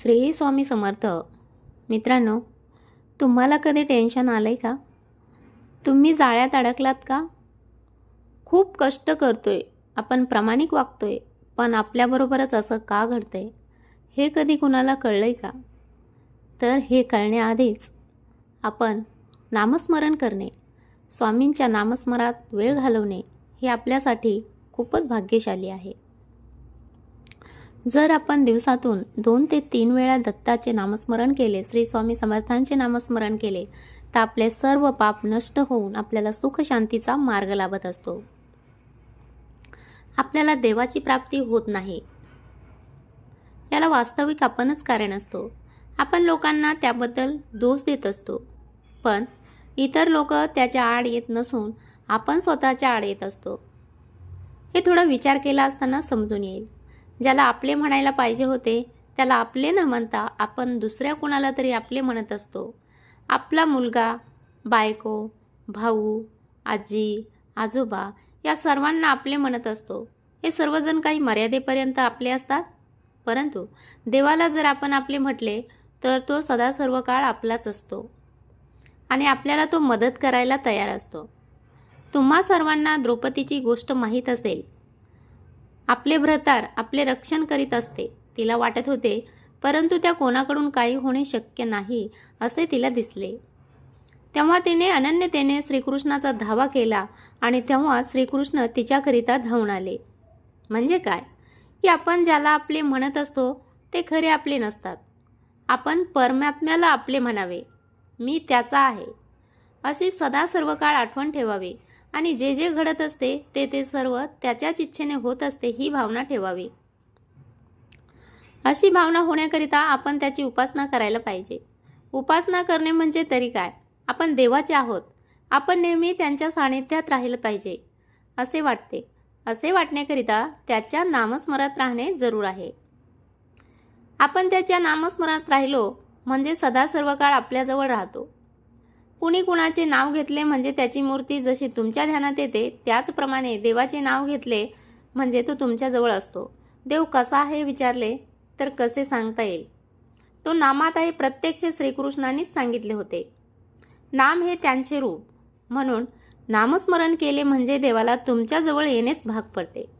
श्री स्वामी समर्थ मित्रांनो तुम्हाला कधी टेन्शन आलं आहे का? तुम्ही जाळ्यात अडकलात का? खूप कष्ट करतो आहे आपण प्रामाणिक वागतो आहे पण आपल्याबरोबरच असं का घडतं आहे हे कधी कुणाला कळलं आहे का? तर हे कळण्याआधीच आपण नामस्मरण करणे स्वामींच्या नामस्मरात वेळ घालवणे हे आपल्यासाठी खूपच भाग्यशाली आहे. जर आपण दिवसातून दोन ते तीन वेळा दत्ताचे नामस्मरण केले श्री स्वामी समर्थांचे नामस्मरण केले तर आपले सर्व पाप नष्ट होऊन आपल्याला सुख शांतीचा मार्ग लाभत असतो. आपल्याला देवाची प्राप्ती होत नाही. याला वास्तविक आपणच कारण असतो. आपण लोकांना त्याबद्दल दोष देत असतो. पण इतर लोक त्याच्या आड येत नसून आपण स्वतःच्या आड येत असतो. हे थोडा विचार केला असताना समजून येईल. ज्याला आपले म्हणायला पाहिजे होते त्याला आपले न म्हणता आपण दुसऱ्या कुणाला तरी आपले म्हणत असतो. आपला मुलगा बायको भाऊ आजी आजोबा या सर्वांना आपले म्हणत असतो. हे सर्वजण काही मर्यादेपर्यंत आपले असतात? परंतु देवाला जर आपण आपले म्हटले तर तो सदा सर्व काळ आपलाच असतो. आणि आपल्याला तो मदत करायला तयार असतो. तुम्हा सर्वांना द्रौपदीची गोष्ट माहीत असेल. आपले भ्रतार आपले रक्षण करीत असते. तिला वाटत होते परंतु त्या कोणाकडून काही होणे शक्य नाही असे तिला दिसले. तेव्हा तिने अनन्यतेने श्रीकृष्णाचा धावा केला आणि तेव्हा श्रीकृष्ण तिच्याकरिता धावून आले. म्हणजे काय? की आपण ज्याला आपले म्हणत असतो ते खरे आपले नसतात. आपण परमात्म्याला आपले म्हणावे. मी त्याचा आहे. अशी सदा सर्व काळ आठवण ठेवावी. आणि जे जे घडत असते ते ते सर्व त्याच्याच इच्छेने होत असते ही भावना ठेवावी. अशी भावना होण्याकरिता आपण त्याची उपासना करायला पाहिजे. उपासना करणे म्हणजे तरी काय? आपण देवाचे आहोत. आपण नेहमी त्यांच्या सानिध्यात राहिलं पाहिजे असे वाटते. असे वाटण्याकरिता त्याच्या नामस्मरात राहणे जरूर आहे. आपण त्याच्या नामस्मरात राहिलो म्हणजे सदा सर्व काळ आपल्याजवळ राहतो. कुणी कुणाचे नाव घेतले म्हणजे त्याची मूर्ती जशी तुमच्या ध्यानात येते त्याचप्रमाणे देवाचे नाव घेतले म्हणजे तो तुमच्याजवळ असतो. देव कसा आहे विचारले तर कसे सांगता येईल? तो नामात आहे प्रत्यक्ष श्रीकृष्णांनीच सांगितले होते. नाम हे त्यांचे रूप. म्हणून नामस्मरण केले म्हणजे देवाला तुमच्याजवळ येणेच भाग पडते.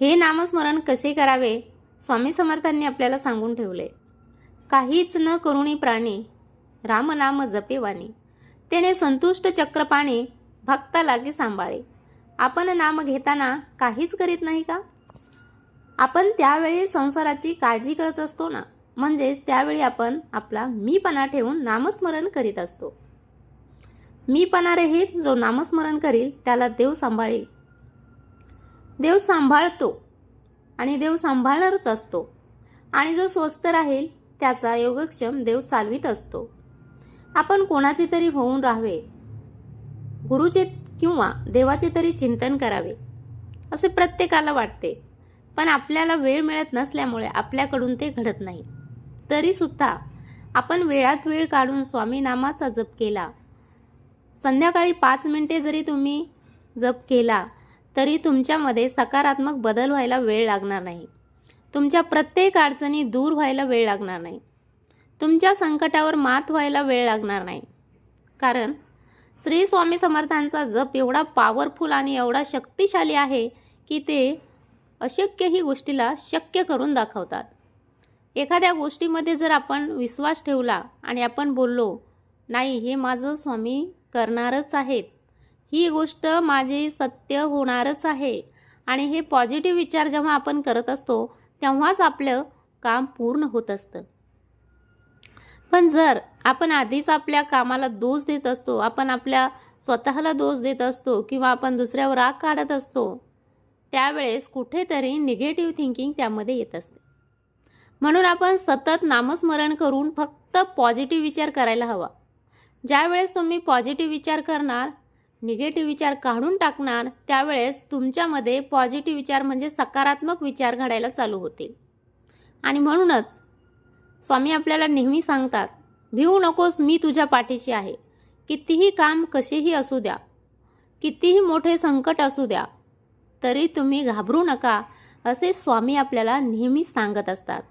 हे नामस्मरण कसे करावे? स्वामी समर्थांनी आपल्याला सांगून ठेवले. काहीच न करुणी प्राणी रामनाम जपेवानी त्याने संतुष्ट चक्रपाणे भक्ता लागे सांभाळे. आपण नाम घेताना काहीच करीत नाही का? आपण त्यावेळी संसाराची काळजी करत असतो ना? म्हणजेच त्यावेळी आपण आपला मीपणा ठेवून नामस्मरण करीत असतो. मीपणा रहित जो नामस्मरण करील त्याला देव सांभाळेल. देव सांभाळतो आणि देव सांभाळणारच असतो. आणि जो स्वस्त राहील त्याचा योगक्षम देव चालवित असतो. आपण कोणाचे तरी होऊन राहावे. गुरुचे किंवा देवाचे तरी चिंतन करावे असे प्रत्येकाला वाटते. पण आपल्याला वेळ मिळत नसल्यामुळे आपल्याकडून ते घडत नाही. तरीसुद्धा आपण वेळात वेळ काढून स्वामी नामाचा जप केला. संध्याकाळी पाच मिनिटे जरी तुम्ही जप केला तरी तुमच्यामध्ये सकारात्मक बदल व्हायला वेळ लागणार नाही. तुमच्या प्रत्येक अडचणी दूर व्हायला वेळ लागणार नाही. तुमच्या संकटावर मात व्हायला वेळ लागणार नाही. कारण श्री स्वामी समर्थांचा जप एवढा पॉवरफुल आणि एवढा शक्तिशाली आहे की ते अशक्य ही गोष्टीला शक्य करून दाखवतात. एखाद्या गोष्टीमध्ये जर आपण विश्वास ठेवला आणि आपण बोललो नाही हे माझं स्वामी करणारच आहेत. ही गोष्ट माझे सत्य होणारच आहे. आणि हे पॉझिटिव्ह विचार जेव्हा आपण करत असतो तेव्हाच आपलं काम पूर्ण होत असतं. पण जर आपण आधीच आपल्या कामाला दोष देत असतो आपण आपल्या स्वतःला दोष देत असतो किंवा आपण दुसऱ्यावर राग काढत असतो त्यावेळेस कुठेतरी निगेटिव्ह थिंकिंग त्यामध्ये येत असते. म्हणून आपण सतत नामस्मरण करून फक्त पॉझिटिव्ह विचार करायला हवा. ज्यावेळेस तुम्ही पॉझिटिव्ह विचार करणार निगेटिव्ह विचार काढून टाकणार त्यावेळेस तुमच्यामध्ये पॉझिटिव्ह विचार म्हणजे सकारात्मक विचार घडायला चालू होतील. आणि म्हणूनच स्वामी आपल्याला नेहमी सांगतात भिवू नकोस मी तुझ्या पाठीशी आहे. कितीही काम कसेही असू द्या. कितीही मोठे संकट असू द्या. तरी तुम्ही घाबरू नका असे स्वामी आपल्याला नेहमी सांगत असतात.